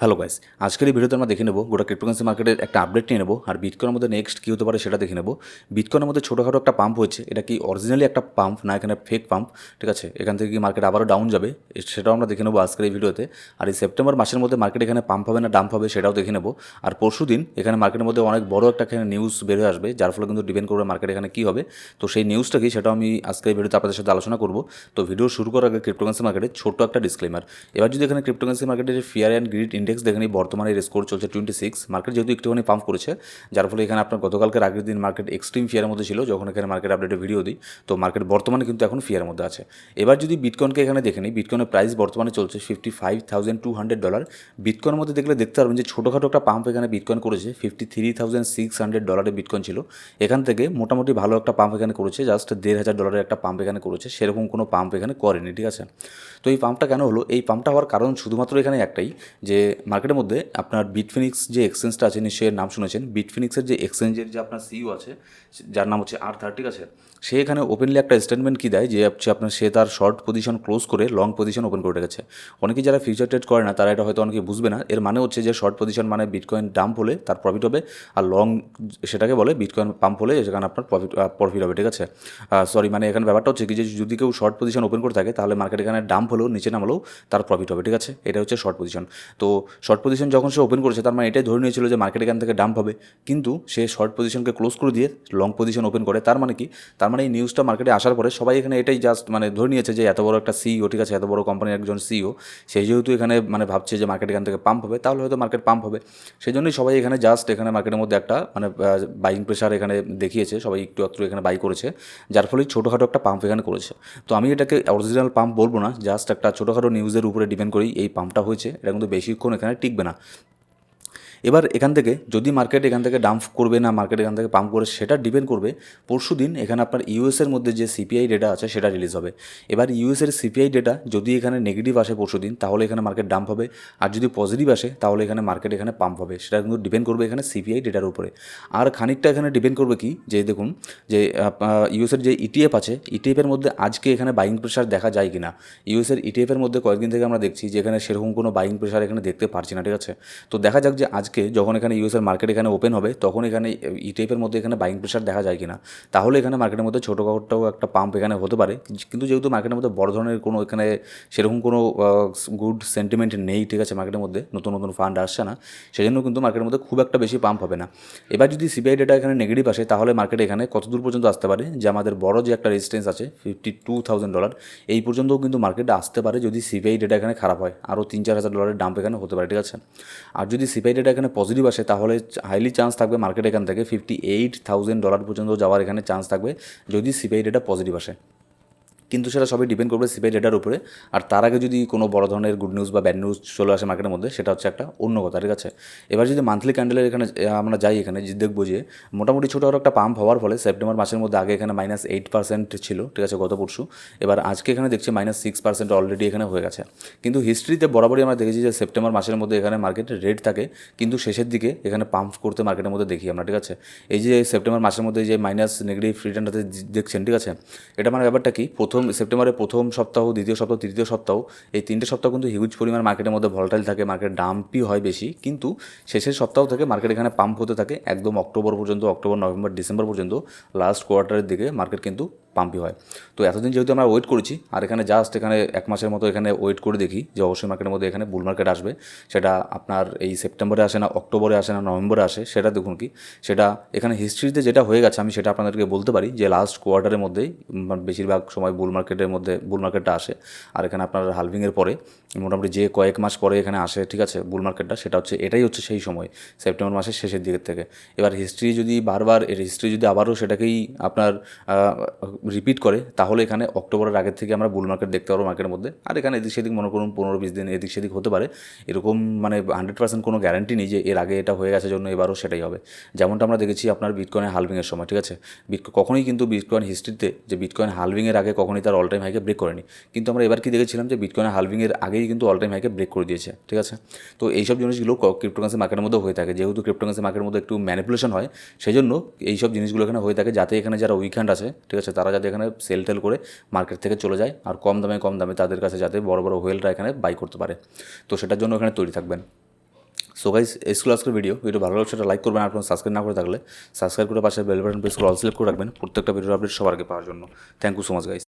Hello guys আজকের এই ভিডিওতে আমরা দেখে নেব গোটা ক্রিপ্টোকারেন্সি মার্কেটের একটা আপডেট নিয়ে নেব আর বিটকয়েনের মধ্যে নেক্সট কী হতে পারে সেটা দেখে নেব। বিটকয়েনের মধ্যে ছোটোখাটো একটা পাম্প হয়েছে, এটা কি অরিজিনালি একটা পাম্প না এখানে ফেক পাম্প ঠিক আছে? এখান থেকে কি মার্কেট আবারও ডাউন যাবে? সেটাও আমরা দেখে নেব আজকের এই ভিডিওতে আর এই সেপ্টেম্বর মাসের মধ্যে মার্কেট এখানে পাম্প হবে না ডাম্প হবে সেটাও দেখে নেব। আর পরশু দিন এখানে মার্কেটের মধ্যে অনেক বড় একটা এখানে নিউজ বের হয়ে আসবে, যার ফলে কিন্তু ডিপেন্ড করবে মার্কেট এখানে কী হবে। তো সেই নিউজটা কি সেটাও আমি আজকের এই ভিডিওতে আপনাদের সাথে আলোচনা করব। তো ভিডিও শুরু করার আগে ক্রিপ্টোকারেন্সি মার্কেটে ছোট্ট একটা ডিসক্লেমার এবার যদি এখানে ক্রিপ্টোকারেন্সি মার্কেটের ফিয়ার অ্যান্ড গ্রিড ইন্ডেক্স দেখেন বর্তমানে এর স্কোর চলছে টোয়েন্টি সিক্স মার্কেট যেহেতু একটুখানি পাম্প করেছে, যার ফলে এখানে আপনার গতকালকের আগের দিন মার্কেট এক্সট্রিম ফিয়ারের মধ্যে ছিল, যখন এখানে মার্কেট আপডেটে ভিডিও দিই, তো মার্কেট বর্তমানে কিন্তু এখন ফিয়ারের মধ্যে আছে। এবার যদি বিটকয়েনকে এখানে দেখে নিই প্রাইস বর্তমানে চলছে fifty five thousand two hundred dollar বিটকয়েনের মধ্যে দেখলে দেখতে পারবেন যে ছোটোখাটো একটা পাম্প এখানে বিটকয়েন করেছে fifty three thousand six hundred ডলারের বিটকয়েন ছিল। এখান থেকে মোটামুটি ভালো একটা পাম্প এখানে করেছে জাস্ট দেড় হাজার ডলারের একটা পাম্প এখানে করেছে, সেরকম কোনো পাম্প এখানে করেনি, ঠিক আছে? তো এই পাম্পটা কেন হলো? এই পাম্পটা হওয়ার কারণ শুধুমাত্র এখানে একটাই, যে মার্কেটের মধ্যে আপনার বিটফিনিক্স যে এক্সচেঞ্জটা আছে, নিশ্চয়ই নাম শুনেছেন। বিটফিনিক্সের যে এক্সচেঞ্জের যে আপনার সিইও আছে, যার নাম হচ্ছে আর থার্টি আছে? সে এখানে ওপেনলি একটা স্টেটমেন্ট কী দেয় যে হচ্ছে আপনার, সে তার শর্ট পজিশন ক্লোজ করে লং পজিশন ওপেন করে রেখেছে। অনেকে যারা ফিউচার ট্রেড করে না, তারা এটা হয়তো অনেকে বুঝবে না। এর মানে হচ্ছে যে শর্ট পজিশন মানে বিটকয়েন ডাম্প হলে তার প্রফিট হবে, আর লং সেটাকে বলে বিটকয়েন পাম্প হলে সেখানে আপনার প্রফিট প্রফিট হবে, ঠিক আছে? সরি মানে এখানে ব্যাপারটা হচ্ছে কি যে যদি কেউ শর্ট পজিশন ওপেন করে থাকে, তাহলে মার্কেট এখানে ডাম্প হলেও, নিচে নামলেও তার প্রফিট হবে, ঠিক আছে? এটা হচ্ছে শর্ট পজিশন তো শর্ট পজিশন যখন সে ওপেন করেছে, তার মানে এটাই ধরে নিয়েছিল যে মার্কেট এখান থেকে ডাম্প হবে। কিন্তু সে শর্ট পজিশনকে ক্লোজ করে দিয়ে লং পজিশন ওপেন করে, তার মানে কি? তার মানে এই নিউজটা মার্কেটে আসার পরে সবাই এখানে এটাই জাস্ট মানে ধরে নিয়েছে যে এত বড় একটা সিইও ঠিক আছে? এত বড় কোম্পানির একজন সিইও সেই যেহেতু এখানে মানে ভাবছে যে মার্কেট এখান থেকে পাম্প হবে, তাহলে হয়তো মার্কেট পাম্প হবে। সেই জন্যই সবাই এখানে জাস্ট এখানে মার্কেটের মধ্যে একটা মানে বাইং প্রেশার এখানে দেখিয়েছে, সবাই একটু একটু এখানে বাই করেছে, যার ফলে ছোটোখাটো একটা পাম্প এখানে করেছে। তো আমি এটাকে অরিজিনাল পাম্প বলব না জাস্ট একটা ছোটোখাটো নিউজের উপরে ডিপেন্ড করেই এই পাম্পটা হয়েছে, এটা কিন্তু বেশিক্ষণ এখানে টিকবে না। এবার এখান থেকে যদি মার্কেট এখান থেকে ডাম্প করবে না মার্কেট এখান থেকে পাম্প করে সেটা ডিপেন্ড করবে, পরশু দিন এখানে আপনার ইউএসের মধ্যে যে সিপিআই ডেটা আছে সেটা রিলিজ হবে। এবার ইউএসের সিপিআই ডেটা যদি এখানে নেগেটিভ আসে পরশু দিন, তাহলে এখানে মার্কেট ডাম্প হবে। আর যদি পজিটিভ আসে, তাহলে এখানে মার্কেট এখানে পাম্প হবে। সেটা কিন্তু ডিপেন্ড করবে এখানে সিপিআই ডেটার উপরে। আর খানিকটা এখানে ডিপেন্ড করবে কি? যে দেখুন, যে ইউএসের যে ইটিএফ আছে ইটিএফের মধ্যে আজকে এখানে বাইং প্রেশার দেখা যায় কিনা? ইউএসের ইটিএফের মধ্যে কয়েকদিন থেকে আমরা দেখছি যে এখানে সেরকম কোনো বাইং প্রেশার এখানে দেখতে পারছি না, ঠিক আছে? তো দেখা যাক যে আজকে যখন এখানে ইউএসের মার্কেট এখানে ওপেন হবে, তখন এখানে ইটিএফের মধ্যে এখানে বাইং প্রেশার দেখা যায় কিনা? তাহলে এখানে মার্কেটের মধ্যে ছোটোখাটো একটা পাম্প এখানে হতে পারে। কিন্তু যেহেতু মার্কেটের মধ্যে বড় ধরনের কোনো এখানে সেরকম কোনো গুড সেন্টিমেন্ট নেই, ঠিক আছে মার্কেটের মধ্যে, নতুন নতুন ফান্ড আসছে না, সেজন্য কিন্তু মার্কেটের মধ্যে খুব একটা বেশি পাম্প হবে না। এবার যদি সিবিআই ডেটা এখানে নেগেটিভ আসে, তাহলে মার্কেট এখানে কত দূর পর্যন্ত আসতে পারে? যে আমাদের বড় যে একটা রেজিস্টেন্স আছে ফিফটি টু থাউজেন্ড ডলার এই পর্যন্তও কিন্তু মার্কেটে আসতে পারে যদি সিবিআই ডেটা এখানে খারাপ হয়। আরও তিন, চার হাজার ডলারের ডাম্প এখানে হতে পারে, ঠিক আছে? আর যদি সিপিআই ডেটা এখানে পজিটিভ আসে, তাহলে হাইলি চান্স থাকবে মার্কেট এখান থেকে ফিফটি এইট থাউজেন্ড ডলার পর্যন্ত যাওয়ার এখানে চান্স থাকবে, যদি সিপিআই ডেটা পজিটিভ আসে। কিন্তু সেটা সবই ডিপেন্ড করবে সিপিআই ডেটার উপরে। আর তার আগে যদি কোনো বড় ধরনের গুড নিউজ বা ব্যাড নিউজ চলে আসে মার্কেটের মধ্যে, সেটা হচ্ছে একটা অন্য কথা, ঠিক আছে? এবার যদি মান্থলি ক্যান্ডেলের এখানে আমরা যাই এখানে, যে দেখব যে মোটামুটি ছোটো একটা পাম্প হওয়ার ফলে সেপ্টেম্বর মাসের মধ্যে আগে এখানে মাইনাস এইট পার্সেন্ট ছিল, ঠিক আছে, গত পরশু। এবার আজকে এখানে দেখছি মাইনাস সিক্স পার্সেন্ট অলরেডি এখানে হয়ে গেছে। কিন্তু হিস্ট্রিতে বরাবরই আমরা দেখেছি যে সেপ্টেম্বর মাসের মধ্যে এখানে মার্কেট রেট থাকে, কিন্তু শেষের দিকে এখানে পাম্প করতে মার্কেটের মধ্যে দেখি আমরা, ঠিক আছে? এই যে সেপ্টেম্বর মাসের মধ্যে যে মাইনাস নেগেটিভ রিটার্নটাতে দেখছেন, ঠিক আছে? এটা মানে ব্যাপারটা কি? প্রথম সেপ্টেম্বরের প্রথম সপ্তাহ, দ্বিতীয় সপ্তাহ, তৃতীয় সপ্তাহ, এই তিনটে সপ্তাহ কিন্তু হিউজ পরিমাণ মার্কেটের মধ্যে ভলটাইল থাকে মার্কেট ডাম্পই হয় বেশি। কিন্তু শেষের সপ্তাহ থেকে মার্কেট এখানে পাম্প হতে থাকে, একদম অক্টোবর পর্যন্ত, অক্টোবর, নভেম্বর, ডিসেম্বর পর্যন্ত লাস্ট কোয়ার্টারের দিকে মার্কেট কিন্তু পাম্পই হয়। তো এতদিন যেহেতু আমরা ওয়েট করেছি, আর এখানে জাস্ট এখানে এক মাসের মতো এখানে ওয়েট করে দেখি যে অবশ্যই মার্কেটের মধ্যে এখানে বুল মার্কেট আসবে। সেটা আপনার এই সেপ্টেম্বরে আসে না অক্টোবরে আসে না নভেম্বরে আসে, সেটা দেখুন কি? সেটা এখানে হিস্ট্রিতে যেটা হয়ে গেছে, আমি সেটা আপনাদেরকে বলতে পারি যে লাস্ট কোয়ার্টারের মধ্যেই বেশিরভাগ সময় বুল মার্কেটের মধ্যে বুল মার্কেটটা আসে। আর এখানে আপনার হালভিংয়ের পরে, মোটামুটি যে কয়েক মাস পরে এখানে আসে, ঠিক আছে বুল মার্কেটটা সেটা হচ্ছে, এটাই হচ্ছে সেই সময় সেপ্টেম্বর মাসের শেষের দিকের থেকে। এবার হিস্ট্রি যদি বারবার, এর হিস্ট্রি যদি আবারও সেটাকেই আপনার রিপিট করে, তাহলে এখানে অক্টোবরের আগের থেকে আমরা বুল মার্কেট দেখতে পারব মার্কেটের মধ্যে। আর এখানে এদিক সেদিক মনে করুন পনেরো বিশ দিন এদিক সেদিক হতে পারে। এরকম মানে হান্ড্রেড পার্সেন্ট কোনো গ্যারান্টি নেই যে এর আগে এটা হয়ে গেছে জন্য এবারও সেটাই হবে। যেমনটা আমরা দেখেছি আপনার বিটকয়েনের হালভিংয়ের সময়, ঠিক আছে? কখনোই কিন্তু বিটকয়েন হিস্ট্রিতে যে বিটকয়েন হালভিংয়ের আগে কখনোই তার অল টাইম হাইকে ব্রেক করেনি। কিন্তু আমরা এবার কি দেখেছিলাম যে বিটকয়েন হালভিংয়ের আগেই কিন্তু অল টাইম হাইকে ব্রেক করে দিয়েছে, ঠিক আছে? তো এইসব জিনিসগুলো ক্রিপ্টোকারেন্সি মার্কেটের মধ্যে হয়ে থাকে। যেহেতু ক্রিপ্টোকারেন্সি মার্কেটের মধ্যে একটু ম্যানিপুলেশন হয় সেই জন্য এইসব জিনিসগুলো এখানে হয়ে থাকে। যাতে এখানে যারা উইকেন্ড আছে, ঠিক আছে? তারা যাতে এখানে সেল টেল করে মার্কেট থেকে চলে যায় আর কম দামে কম দামে তাদের কাছে যাতে বড় বড় হোয়েলরা এখানে বাই করতে পারে। তো সেটার জন্য এখানে তৈরি থাকবেন। সো এই ছিল আজকের ভিডিও ভিডিও ভালো লাগছে সেটা লাইক করবেন আর কোনো সাবস্ক্রাইব না করে থাকলে সাবস্ক্রাইব করে পাশে বেল বাটন প্রেস করে অল সিলেক্ট করে রাখবেন। প্রত্যেকটা ভিডিওর আপডেট সবার আগে পাওয়ার জন্য। Thank you so much guys